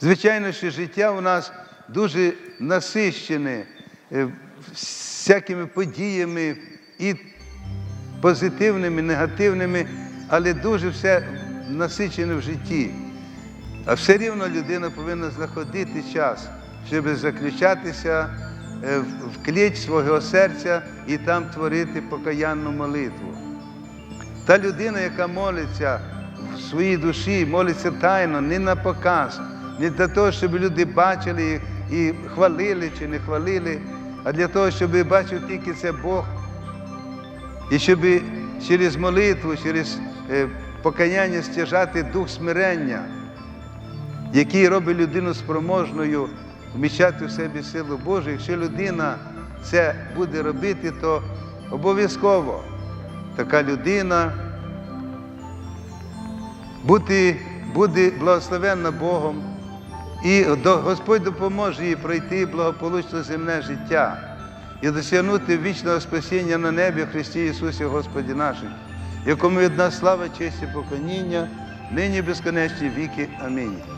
Звичайно, що життя у нас дуже насищене е, всякими подіями і позитивними, і негативними, але дуже все насичене в житті. А все рівно людина повинна знаходити час, щоб заключатися е, в кліч свого серця і там творити покаянну молитву. Та людина, яка молиться в своїй душі, молиться тайно, не на показ, не для того, щоб люди бачили їх і хвалили чи не хвалили, а для того, щоб бачив тільки це Бог. І щоб через молитву, через е, покаяння стяжати дух смирення, який робить людину спроможною вміщати в себе силу Божу. Якщо людина це буде робити, то обов'язково така людина бути, буде благословенна Богом, і Господь допоможе їй пройти благополучно земне життя і досягнути вічного спасіння на небі Христі Ісусі Господі нашим, якому від нас слава, честь і поклоніння, нині безконечні віки. Амінь.